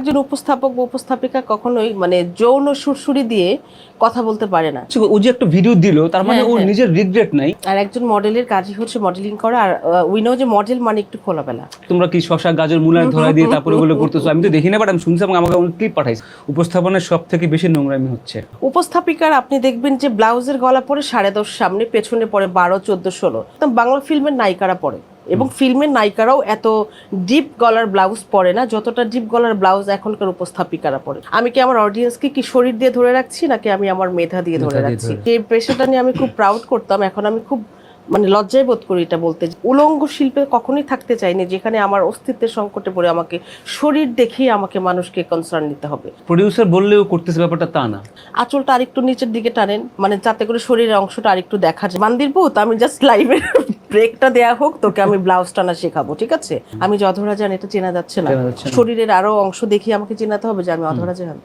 একজন উপস্থাপক বা উপস্থাপিকা কখনোই মানে যৌন সুরসুরি দিয়ে কথা বলতে পারে না। ও যে একটা ভিডিও দিল তার মানে হ্যাঁ, ওর হ্যাঁ। নিজের রিগ্রেট নাই। আর একজন মডেলের কাজই হচ্ছে মডেলিং করা আর উইনো যে মডেল মানে একটু খোলাবেলা তোমরা কি শশা গাজর মুলার ধরাই দিয়ে তারপরে ওগুলো করতেছো? আমি তো দেখি না বাট আমি শুনছি এবং আমাকে ক্লিপ পাঠাইছি। উপস্থাপনের সব থেকে বেশি নোংরামি হচ্ছে। উপস্থাপিকার আপনি দেখবেন যে ব্লাউজের গলা পরে সাড়ে দশ সামনে পেছনে পরে বারো চোদ্দ ষোলো। একদম বাংলা ফিল্মের নায়িকারা পরে। এবং ফিল্মের নায়িকারাও এত ডিপ গলার ব্লাউজ পরে না যতটা ডিপ গলার ব্লাউজ এখনকার উপস্থাপিকারা পরে। আমি কি আমার অডিয়েন্সকে কি শরীর দিয়ে ধরে রাখছি নাকি আমি আমার মেধা দিয়ে ধরে রাখছি। এই পেশাটা নিয়ে আমি খুব প্রাউড করতাম এখন আমি খুব মানে লজ্জায় বোধ করি এটা বলতে। উলঙ্গ শিল্পে কখনোই থাকতে চাইনি যেখানে আমার অস্তিত্বের সংকটে পড়ে আমাকে শরীর দেখেই আমাকে মানুষকে কনসার্ন নিতে হবে। প্রডিউসার বললেও করতেছে ব্যাপারটা তা না। আঁচলটা আরেকটু নিচের দিকে টানেন মানে যাতে করে শরীরের অংশটা আরেকটু দেখা যায়। মান্দির আমি জাস্ট লাইভের ব্রেকটা দেয়া হোক তোকে আমি ব্লাউজ টানা শেখাবো ঠিক আছে? আমি যে অধরা যান এটা চেনা যাচ্ছে না। শরীরের আরও অংশ দেখি আমাকে চেনাতে হবে যে আমি অধরা জানি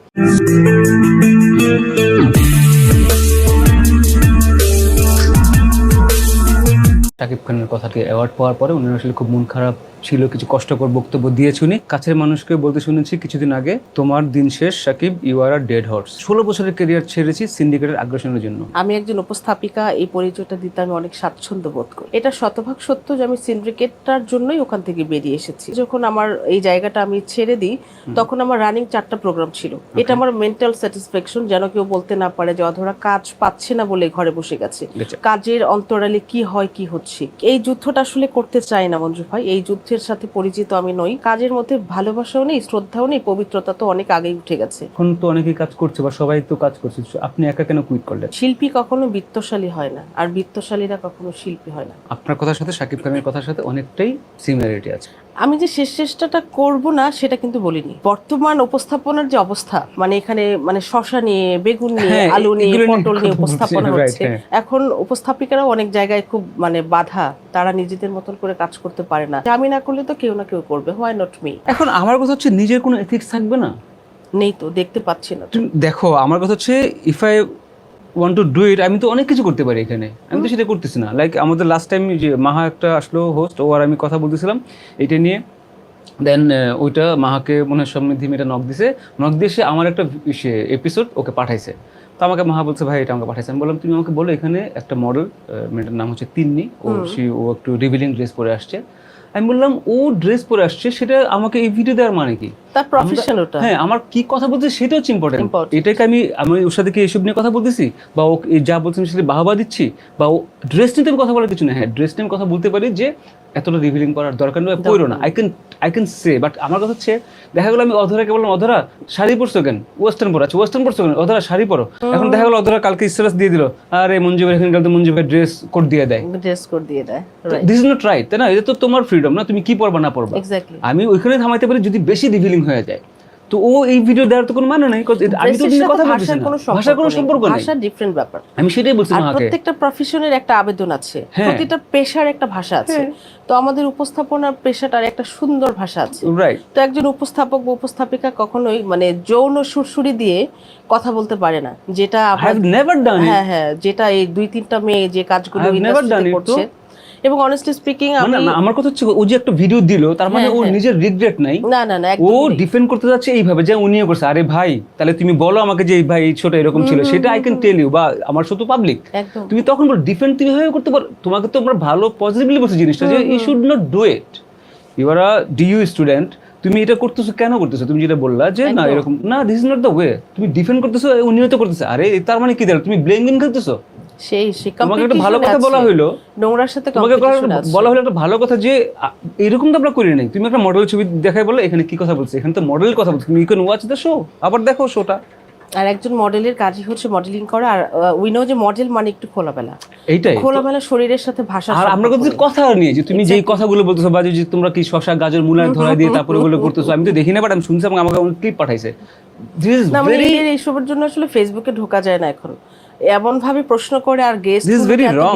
শাকিব খানের কথাকে অ্যাওয়ার্ড পাওয়ার পরে উনি আসলে খুব মন খারাপ ছিল কিছু কষ্টকর বক্তব্য দিয়ে উনি কাছের মানুষকে বলতে শুনেছি কিছুদিন আগে তোমার দিন শেষ Sakib you are a dead horse ষোলো বছরের কেরিয়ার ছেড়েছি সিন্ডিকেটের আগ্রাসনের জন্য। আমি একজন উপস্থাপিকা এই পরিচয়টা দিতে আমি অনেক স্বাচ্ছন্দ্য বোধ করি। এটা শতভাগ সত্য যে আমি সিন্ডিকেটটার জন্যই ওখান থেকে বেরিয়ে এসেছি। যখন আমার এই জায়গাটা আমি ছেড়ে দিই তখন আমার রানিং চারটা প্রোগ্রাম ছিল। এটা আমার মেন্টাল স্যাটিসফ্যাকশন যেন কেউ বলতে না পারে যে অধরা কাজ পাচ্ছে না বলে ঘরে বসে গেছে। কাজের অন্তরালে কি হয় কি হচ্ছে? এই যুদ্ধটা আসলে করতে চাই না মঞ্জু ভাই। এই যুদ্ধের সাথে পরিচিত আমি নই। কাজের মধ্যে ভালোবাসাও নেই শ্রদ্ধাও নেই পবিত্রতা তো অনেক আগেই উঠে গেছে। এখন তো অনেকেই কাজ করছে বা সবাই তো কাজ করছে। আপনি একা কেন কুইট করলেন? শিল্পী কখনো বিত্তশালী হয় না আর বিত্তশালীরা কখনো শিল্পী হয় না। আপনার কথার সাথে শাকিব খানের কথার সাথে অনেকটাই সিমিলারিটি আছে। আমি যে শেষ চেষ্টাটা করব না সেটা কিন্তু বলিনি। বর্তমান উপস্থাপনার যে অবস্থা মানে এখানে মানে শশা নিয়ে বেগুন নিয়ে হ্যাঁ, আলু নিয়ে পটল নিয়ে উপস্থাপনা হচ্ছে। হ্যাঁ। এখন উপস্থাপিকারাও অনেক জায়গায় খুব মানে বাধা তারা নিজেদের মতন করে কাজ করতে পারে না। আমি না করলে তো কেউ না কেউ করবে হোয়াই নট মি এখন আমার কথা হচ্ছে নিজের কোনো এথিক্স থাকবে না? নেই তো দেখতে পাচ্ছি না দেখো আমার কথা হচ্ছে if I want to do it আমি তো অনেক কিছু করতে পারি এখানে। আমি তো সেটা করতেছি না। লাইক আমাদের লাস্ট টাইম যে মাহা একটা আসলো হোস্ট ও আর আমি কথা বলতেছিলাম এটা নিয়ে। দেন ওইটা মাহাকে মনে হয় সমৃদ্ধি মেয়েটা নক দিছে। নক দিয়ে সে আমার একটা এপিসোড ওকে পাঠাইছে। তো আমাকে মাহা বলছে ভাই এটা আমাকে পাঠাইছে আমি বললাম তুমি আমাকে বলো এখানে একটা মডেল মেয়েটার নাম হচ্ছে তিন্নি। ও সে ও একটু রিভিলিং ড্রেস পরে আসছে। আমি বললাম ও ড্রেস পরে আসছে সেটা আমাকে এই ভিডিও দেওয়ার মানে কি? তার প্রফেশন ওটা। হ্যাঁ আমার কি কথা বলতে সেটা হচ্ছে ইম্পর্টেন্ট এটাকে আমি আমি ওর সাথে কি এসব নিয়ে কথা বলতেছি? বা ও যা বলছে আমি সেটা বাহবা দিচ্ছি? বা ও ড্রেস নিয়ে তো আমি কথা বলার কিছু না হ্যাঁ ড্রেস নিয়ে কথা বলতে পারি যে এতটা রিভিলিং করার দরকার নেই পড়ো না। I can I can say but আমার কথা হচ্ছে দেখা গেলো আমি অধরাকে বললাম অধরা শাড়ি পরছো কেন? ওয়েস্টার্ন পরো। আচ্ছা ওয়েস্টার্ন পরছো কেন? অধরা শাড়ি পরো। এখন দেখা গেলো অধরা কালকে স্ট্যাটাস দিয়ে দিল। আরে মঞ্জু ভাই এখানে গেলে তো মঞ্জু ভাই ড্রেস কোড দিয়ে দেয়। ড্রেস কোড দিয়ে দেয় দিস ইজ নট রাইট তাই না? এটা তো তোমার ফ্রিডম না তুমি কি পরবা না পরবা। আমি ওইখানে থামাইতে পারি যদি বেশি রিভিলিং হয়ে যায়। তো ও এই ভিডিও দেওয়ার তো কোনো মানে নাই আমি তো নিজে কথা বলছি কোনো ভাষার কোনো সম্পর্ক নেই। ভাষা ডিফারেন্ট ব্যাপার। আমি সেটাই বলছি আর প্রত্যেকটা প্রফেশনের একটা আবেদন আছে। হ্যাঁ। প্রতিটা পেশার একটা ভাষা আছে। তো আমাদের উপস্থাপনার পেশাটার একটা সুন্দর ভাষা আছে। রাইট তো একজন উপস্থাপক বা উপস্থাপিকা কখনোই মানে যৌন সুরসুরি দিয়ে কথা বলতে পারে না। যেটা আই হ্যাভ নেভার ডান হ্যাঁ হ্যাঁ যেটা এই দুই তিনটা মেয়ে যে কাজগুলো করছে। এবং অনেস্টলি স্পিকিং মানে আমি না, আমার কথা হচ্ছে ও যে একটা ভিডিও দিল তার মানে হ্যাঁ, ওর হ্যাঁ। নিজের রিগ্রেট নাই। না না না ও ডিফেন্ড করতে যাচ্ছে এইভাবে যে উনিও করছে আরে ভাই তাহলে তুমি বলো আমাকে যে ভাই এই ছোট এরকম ছিল। সেটা আই ক্যান টেল ইউ বা আমার শুধু পাবলিক তুমি তখন বলো ডিফেন্ড তুমি ভাবে করতে পারো তোমাকে তো আমরা ভালো পজিটিভলি বলছি জিনিসটা যে you should not do it you are a DU student তুমি এটা করতেছো কেন করতেছো? তুমি যেটা বললা যে না এরকম না this is not the way তুমি ডিফেন্ড করতেছো উনিও তো করতেছে। আরে তার মানে কি দাঁড়াল? তুমি ব্লেম গেম খেলতেছো? সেই তোমাকে একটা ভালো কথা বলা আছে। নোংরার সাথে তোমাকে একটা- competition আছে। বলা হলো একটা ভালো কথা যে এরকম তো আমরা করি নাই। তুমি একটা মডেল ছবি দেখাই বলো এখানে কি কথা বলছে? এখানে তো মডেল কথা বলছে। You can watch the show আবার দেখো শোটা আর একজন মডেলের কাজই হচ্ছে মডেলিং করা আর উইনো যে মডেল মানে একটু খোলামেলা। এইটাই। খোলামেলা শরীরের সাথে ভাষা আর আমরা কিন্তু কথা নিয়ে যে তুমি যেই কথাগুলো বলতেছো বা যে তোমরা কি শশা গাজর মুলার ধরা দিয়ে তারপরে ওগুলো করতেছো আমি তো দেখি না বাট আমি শুনছি এবং আমাকে ক্লিপ পাঠাইছে। মানে এইসবের জন্য আসলে ফেসবুকে ঢোকা যায় না এখন। এমন ভাবে প্রশ্ন করে আর গেস্ট.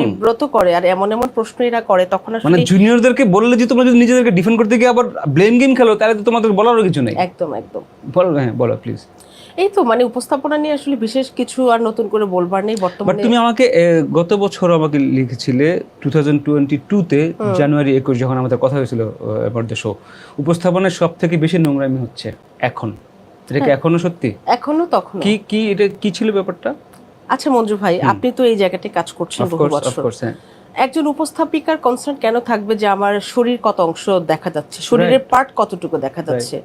বিব্রত করে আর এমন এমন প্রশ্ন এরা করে তখন মানে আসলে জুনিয়রদেরকে বললে যে তোমরা যদি নিজেদেরকে ডিফেন্ড করতে গিয়ে আবার ব্লেম গেম খেলো তাহলে তো তোমাদের বলারও কিছু নেই। একদম একদম। বলো হ্যাঁ বলো প্লিজ এই তো মানে উপস্থাপনা নিয়ে আসলে বিশেষ কিছু আর নতুন করে বলবার নেই বাট বর্তমানে তুমি আমাকে গত বছর আমাকে লিখেছিলে টু থাউজেন্ড টোয়েন্টি টুতে জানুয়ারি একুশ যখন আমাদের কথা হয়েছিল অ্যাবাউট দ্য শো উপস্থাপনের সব থেকে বেশি নোংরামি হচ্ছে এখন। এটা কি এখনও সত্যি? এখনও তখন। কি কি এটা কি ছিল ব্যাপারটা? আচ্ছা মঞ্জু ভাই আপনি তো এই জায়গাটায় কাজ করছেন বহু বছর। হ্যাঁ। একজন উপস্থাপিকার কনসার্ন কেন থাকবে যে আমার শরীর কত অংশ দেখা যাচ্ছে? শরীরের পার্ট কতটুকু দেখা যাচ্ছে?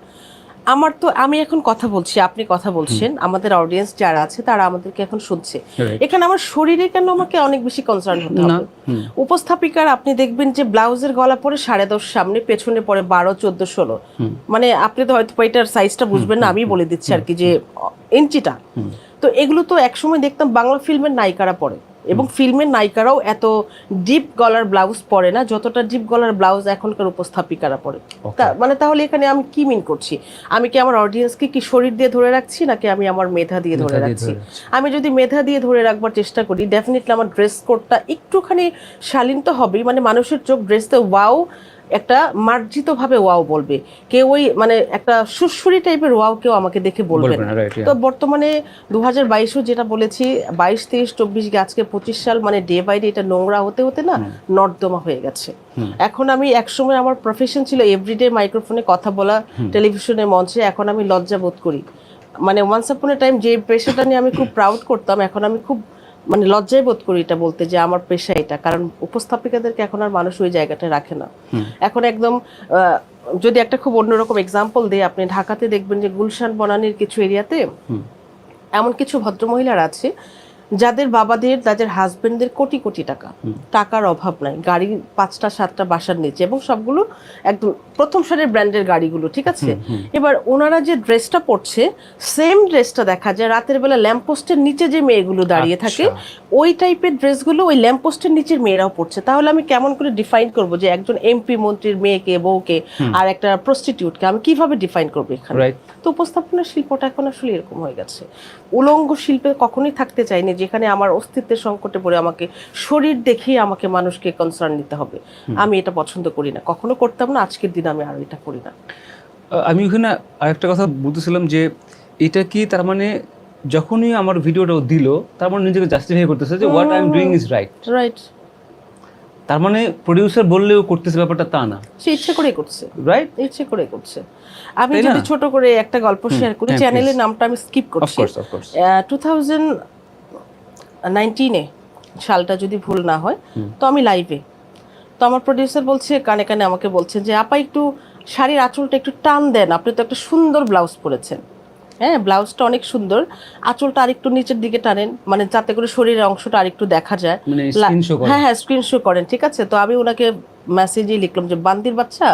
আমার তো আমি এখন কথা বলছি আপনি কথা বলছেন। আমাদের অডিয়েন্স যারা আছে তারা আমাদেরকে এখন শুনছে। এখানে আমার শরীরে কেন আমাকে অনেক বেশি কনসার্ন হতে হবে? উপস্থাপিকার আপনি দেখবেন যে ব্লাউজের গলা পরে সাড়ে দশ সামনে পেছনে পরে বারো চোদ্দ ষোলো। মানে আপনি তো হয়তো এটার সাইজটা বুঝবেন না আমি বলে দিচ্ছি আর কি যে ইঞ্চিটা। তো এগুলো তো একসময় দেখতাম বাংলা ফিল্মের নায়িকারা পরে। এবং ফিল্মের নায়িকারাও এত ডিপ গলার ব্লাউজ পরে না যতটা ডিপ গলার ব্লাউজ এখনকার উপস্থাপিকারা পরে। মানে তাহলে এখানে আমি কি মিন করছি? আমি কি আমার অডিয়েন্সকে কি শরীর দিয়ে ধরে রাখছি নাকি আমি আমার মেধা দিয়ে ধরে রাখছি? ধরে রাখছি। আমি যদি মেধা দিয়ে ধরে রাখবার চেষ্টা করি ডেফিনেটলি আমার ড্রেস কোডটা একটুখানি শালীন তো হবেই। মানে মানুষের চোখ ড্রেসতে ওয়াও একটা মার্জিত ভাবে ওয়াও বলবে। কেউ ওই মানে একটা সুরসুরি টাইপের ওয়াও কেউ আমাকে দেখে বলবে না। তো বর্তমানে দু হাজার বাইশও যেটা বলেছি বাইশ তেইশ চব্বিশ আজকে পঁচিশ সাল মানে ডে বাই ডে এটা নোংরা হতে হতে না নর্দমা হয়ে গেছে। এখন আমি একসময় আমার প্রফেশন ছিল এভরিডে মাইক্রোফোনে কথা বলা টেলিভিশনের মঞ্চে এখন আমি লজ্জা বোধ করি। মানে ওয়ান্স আপন টাইম যে পেশাটা নিয়ে আমি খুব প্রাউড করতাম এখন আমি খুব মানে লজ্জায় বোধ করি এটা বলতে যে আমার পেশা এটা কারণ উপস্থাপিকাদেরকে এখন আর মানুষ ওই জায়গাটা রাখে না। এখন একদম আহ, যদি একটা খুব অন্যরকম এক্সাম্পল দিই আপনি ঢাকাতে দেখবেন যে গুলশান বনানির কিছু এরিয়াতে এমন কিছু ভদ্রমহিলার আছে যাদের বাবাদের তাদের হাজবেন্ডদের কোটি কোটি টাকা। টাকার অভাব নাই। গাড়ি পাঁচটা সাতটা বাসার নিচে এবং সবগুলো একদম প্রথম সারের ব্র্যান্ডের গাড়িগুলো ঠিক আছে? এবার ওনারা যে ড্রেসটা পরছে সেম ড্রেসটা দেখা যায় রাতের বেলা ল্যাম্পপোস্টের নিচে যে মেয়েগুলো দাঁড়িয়ে থাকে ওই টাইপের ড্রেসগুলো ওই ল্যাম্পপোস্টের নিচের মেয়েরাও পড়ছে তাহলে আমি কেমন করে ডিফাইন করব যে একজন এমপি মন্ত্রীর মেয়েকে বউকে আর একটা প্রস্টিটিউটকে আমি কীভাবে ডিফাইন করব এখানে? তো উপস্থাপনা শিল্পটা এখন আসলে এরকম হয়ে গেছে। উলঙ্গ শিল্পে কখনোই থাকতে চাইনি যেখানে আমার অস্তিত্বের সংকটে পড়ে আমাকে শরীর দেখেই আমাকে মানুষকে কনসার্ন নিতে হবে। আমি এটা পছন্দ করি না। কখনো করতাম না আজকের দিন আমি আর এটা করি না। আমি ওখানে আরেকটা কথা বলতেছিলাম যে এটা কি তার মানে যখনই আমার ভিডিওটা দিল তার মানে নিজেকে জাস্টিফাই করতেছে যে what I am doing is right right তার মানে প্রডিউসার বললেও করতেছে ব্যাপারটা তা না। সে ইচ্ছে করেই করছে। রাইট ইচ্ছে করে করছে। আমি যদি ছোট করে একটা গল্প শেয়ার করি চ্যানেলের নামটা আমি স্কিপ করছি। টু থাউজেন্ড নাইনটিনে সালটা যদি ভুল না হয় তো আমি লাইভে তো আমার প্রডিউসার বলছে কানে কানে আমাকে বলছেন যে আপা একটু শাড়ির আঁচলটা একটু টান দেন। আপনি তো একটা সুন্দর ব্লাউজ পরেছেন। হ্যাঁ ব্লাউজটা অনেক সুন্দর। আঁচলটা আরেকটু নিচের দিকে টানেন মানে যাতে করে শরীরের অংশটা আরেকটু দেখা যায়। মানে হ্যাঁ হ্যাঁ স্ক্রিন শো করেন ঠিক আছে? তো আমি ওনাকে মেসেজে লিখলাম যে বান্দির বাচ্চা?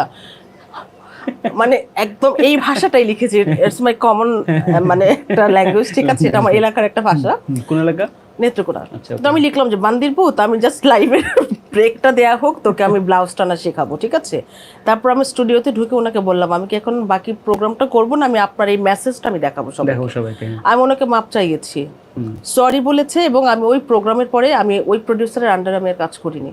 মানে একদম এই ভাষাটাই লিখেছি। ইটস মাই কমন মানে একটা ল্যাঙ্গুয়েজ ঠিক আছে? এটা আমার এলাকার একটা ভাষা। কোন এলাকা? নেত্রকোনা আচ্ছা, তো আমি লিখলাম যে বান্দিরপুর তো আমি জাস্ট লাইভের ব্রেকটা দেয়া হোক তোকে আমি ব্লাউজ টানা শেখাবো ঠিক আছে? তারপর আমি স্টুডিওতে ঢুকে ওনাকে বললাম আমি কি এখন বাকি প্রোগ্রামটা করব না? আমি আপনার এই মেসেজটা আমি দেখাবো সবাই দেখো সবাইকে। আমি ওনাকে মাপ চাইয়েছি। সরি বলেছে এবং আমি ওই প্রোগ্রামের পরে আমি ওই প্রডিউসারের আন্ডারে আমি কাজ করিনি।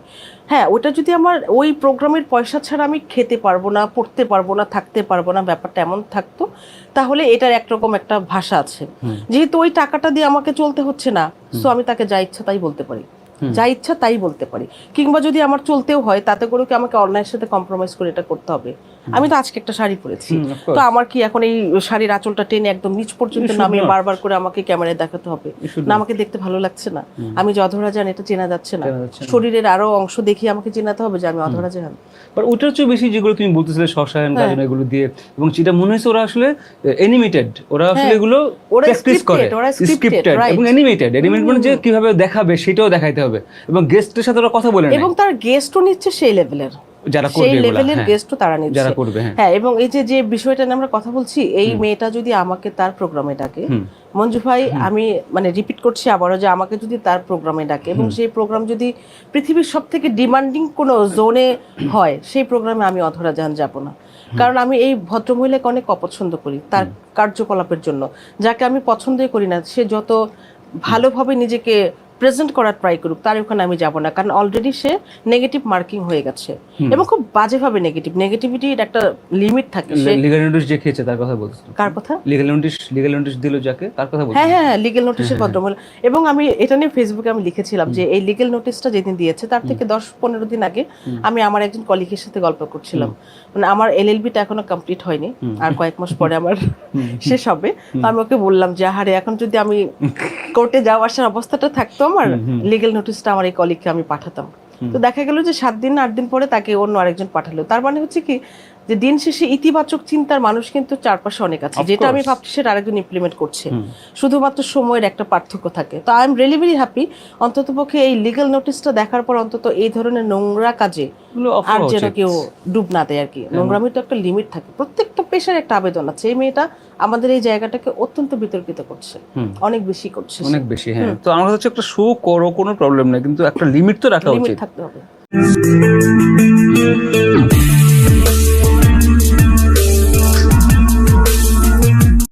হ্যাঁ ওটা যদি আমার ওই প্রোগ্রামের পয়সা ছাড়া আমি খেতে পারব না পড়তে পারব না থাকতে পারব না ব্যাপারটা এমন থাকতো তাহলে এটার একরকম একটা ভাষা আছে। যেহেতু ওই টাকাটা দিয়ে আমাকে চলতে হচ্ছে না সো আমি তাকে যা ইচ্ছা তাই বলতে পারি। যা ইচ্ছা তাই বলতে পারি। কিংবা যদি আমার চলতেও হয়, তাতে করেও কি আমাকে অন্যায়ের সাথে কম্প্রোমাইজ করে এটা করতে হবে? আমি তো আজকে একটা শাড়ি পরেছি. তো আমার কি এখন এই শাড়ির আঁচলটা টেনে একদম নিচ পর্যন্ত নামিয়ে বারবার করে আমাকে ক্যামেরায় দেখাতে হবে? না আমাকে দেখতে ভালো লাগছে না। আমি যে অধরা যান এটা চেনা যাচ্ছে না। শরীরের আরও অংশ দেখিয়ে আমাকে চেনাতে হবে যে আমি অধরা যান। বাট ওটার চেয়ে বেশি যেগুলো তুমি বলতেছিলে শশায়ন হ্যাঁ। গাজন এগুলো দিয়ে এবং যেটা মনে হয়েছে ওরা আসলে অ্যানিমেটেড ওরা আসলে এগুলো হ্যাঁ। ওরা প্র্যাকটিস করে। স্ক্রিপ্টেড এবং অ্যানিমেটেড অ্যানিমেট মানে যে কীভাবে দেখাবে সেটাও দেখাইতে হবে। এবং গেস্টের সাথে ওরা কথা বলে এবং তার গেস্টও নিচ্ছে সেই লেভেলের যারা করবে লেভেলের হ্যাঁ। গেস্টও তারা নিচ্ছে। যারা করবে হ্যাঁ। হ্যাঁ এবং এই যে যে বিষয়টা নিয়ে আমরা কথা বলছি এই মেয়েটা যদি আমাকে তার প্রোগ্রামে ডাকে। মঞ্জু ভাই আমি মানে রিপিট করছি আবারও যে আমাকে যদি তার প্রোগ্রামে ডাকে এবং সেই প্রোগ্রাম যদি পৃথিবীর সব থেকে ডিমান্ডিং কোনো জোনে হয় সেই প্রোগ্রামে আমি অধরা যান যাব না। কারণ আমি এই ভদ্রমহিলাকে অনেক অপছন্দ করি তার কার্যকলাপের জন্য। যাকে আমি পছন্দই করি না সে যত ভালোভাবে নিজেকে প্রেজেন্ট করার ট্রাই করুক তার ওখানে আমি যাব না কারণ অলরেডি সে নেগেটিভ মার্কিং হয়ে গেছে। এবং খুব বাজেভাবে নেগেটিভ নেগেটিভিটির একটা লিমিট থাকে লিগাল নোটিশ যে খেয়েছে তার কথা বলছিলাম কার কথা? লিগাল নোটিশ লিগাল নোটিশ দিল যাকে তার কথা বলছি হ্যাঁ হ্যাঁ হ্যাঁ লিগেল নোটিশের ভদ্রমহিলা। এবং আমি এটা নিয়ে ফেসবুকে আমি লিখেছিলাম যে এই লিগেল নোটিশটা যেদিন দিয়েছে তার থেকে দশ পনেরো দিন আগে আমি আমার একজন কলিগের সাথে গল্প করছিলাম। মানে আমার এলএলবিটা এখনও কমপ্লিট হয়নি আর কয়েক মাস পরে আমার শেষ হবে। তো আমি ওকে বললাম যে আহারে এখন যদি আমি কোর্টে যাওয়া আসার অবস্থাটা থাকতো আমার লিগেল নোটিশটা আমার এই কলিগকে আমি পাঠাতাম। তো দেখা গেল যে সাত দিন আট দিন পরে তাকে অন্য আরেকজন পাঠালো। তার মানে হচ্ছে কি যে দিন শেষে ইতিবাচক চিন্তার মানুষ কিন্তু চারপাশে অনেক আছে। যেটা আমি. ভাবছি সেটা আরেকজন ইমপ্লিমেন্ট করছে। শুধুমাত্র সময়ের একটা পার্থক্য থাকে। তো I am really very happy অন্তত পক্ষে এই লিগ্যাল নোটিশটা দেখার পর অন্তত এই ধরনের নোংরা কাজে আর যেন কেউ ডুব না দেয় আর কি। নোংরামির তো একটা লিমিট থাকে। প্রত্যেকটা পেশার একটা আবেদন আছে। এই মেয়েটা আমাদের এই জায়গাটাকে অত্যন্ত বিতর্কিত করছে। অনেক বেশি করছে অনেক বেশি হ্যাঁ। তো আমার কাছে হচ্ছে একটা শো করো কোনো প্রবলেম নাই কিন্তু একটা লিমিট তো রাখা লিমিট উচিত। থাকতে হবে।